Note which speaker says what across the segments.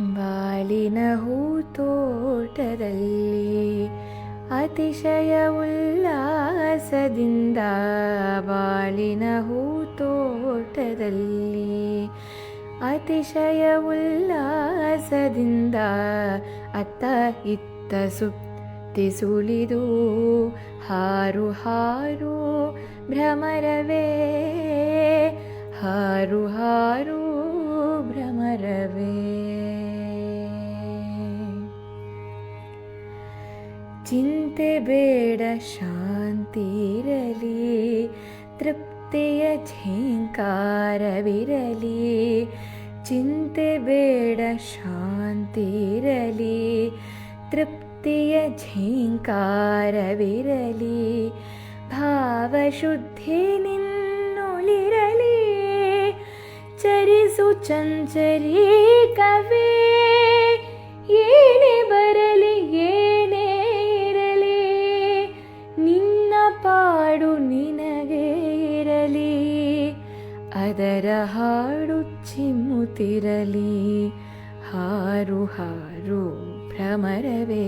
Speaker 1: ಬಾಳಿನ ಹೂತೋಟದಲ್ಲಿ ಅತಿಶಯ ಉಲ್ಲಾಸದಿಂದ ಬಾಳಿನ ಹೂತೋಟದಲ್ಲಿ ಅತಿಶಯ ಉಲ್ಲಾಸದಿಂದ ಅತ್ತ ಇತ್ತ ಸುತ್ತಿ ಸುಳಿದು ಹಾರು ಹಾರು ಭ್ರಮರವೇ, ಹಾರು ಹಾರು ಭ್ರಮರವೇ. ಚಿಂತೆ ಬೇಡ ಶಾಂತಿರಲಿ ತೃಪ್ತಿಯ ಝೇಂಕಾರವಿರಲಿ ಚಿಂತೆ ಬೇಡ ಶಾಂತಿರಲಿ ತೃಪ್ತಿಯ ಝೇಂಕಾರವಿರಲಿ ಭಾವಶುದ್ಧಿ ನಿನ್ನೊಳಿರಲಿ ಚರಿಸು ಚಂಚರಿ ಕವೇ ನಿನಗೆ ಇರಲಿ, ಅದರ ಹಾಡು ಚಿಮ್ಮುತ್ತಿರಲಿ. ಹಾರು ಹಾರು ಭ್ರಮರವೇ,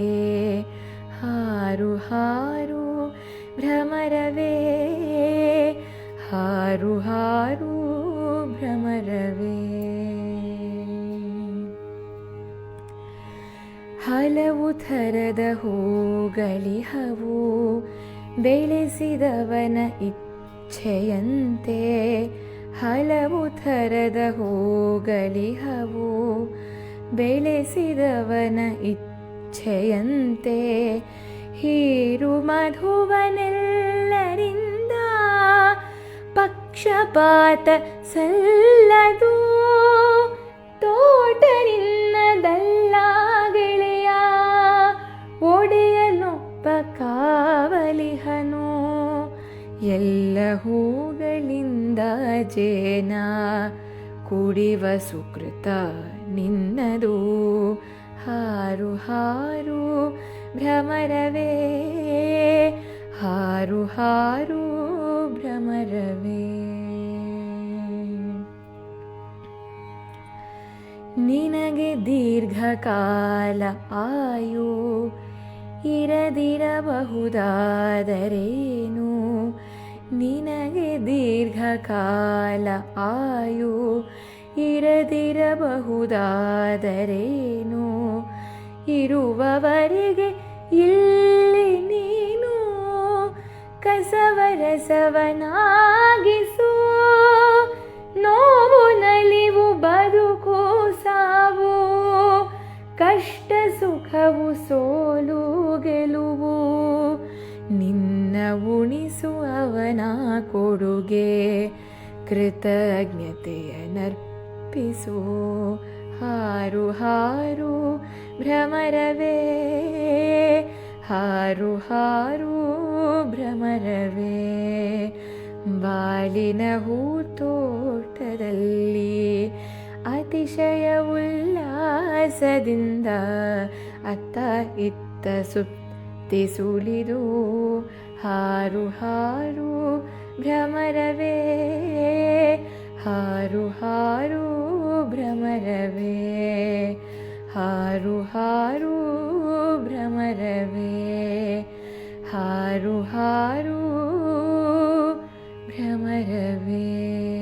Speaker 1: ಹಾರು ಹಾರು ಭ್ರಮರವೇ, ಹಾರು ಹಾರು ಭ್ರಮರವೇ. ಹಲವು ಥರದ ಹೂಗಳಿಹವು ಬೆಳೆಸಿದವನ ಇಚ್ಛೆಯಂತೆ ಹಲವು ಥರದ ಹೂಗಳಿಹವು. ಬೆಳೆಸಿದವನ ಇಚ್ಛೆಯಂತೆ ಹೀರು ಮಧುವನೆಲ್ಲರಿಂದ ಪಕ್ಷಪಾತ ಸಲ್ಲದು. ತೋಟ ನಿನ್ನದಲ್ಲ ಎಲ್ಲ ಹೂಗಳಿಂದ ಜೇನ ಕುಡಿವ ಸುಕೃತ ನಿನ್ನದು. ಹಾರು ಹಾರು, ಭ್ರಮರವೇ. ಹಾರು ಹಾರು, ಭ್ರಮರವೇ. ನಿನಗೆ ದೀರ್ಘಕಾಲ ಆಯು, ಇರದಿರಬಹುದಾದರೇನು? ನಿನಗೆ ದೀರ್ಘಕಾಲ ಆಯು ಇರದಿರಬಹುದಾದರೇನು? ಇರುವವರೆಗೆ ಇಲ್ಲಿ ನೀನು ಕಸವರಸವನಾಗಿಸು ಉಣಿಸು ಅವನ ಕೊಡುಗೆ. ಕೃತಜ್ಞತೆಯ ನರ್ಪಿಸು ಹಾರು ಹಾರು, ಭ್ರಮರವೇ. ಹಾರು ಹಾರು, ಭ್ರಮರವೇ. ಬಾಳಿನ ಹೂತೋಟದಲ್ಲಿ ಅತಿಶಯ ಉಲ್ಲಾಸದಿಂದ ಅತ್ತ ಇತ್ತ ಸುತ್ತಿ सुलिरु हारु हारु भ्रमरवे। हारु हारु भ्रमरवे। हारु हारु भ्रमरवे। हारु हारु भ्रमरवे।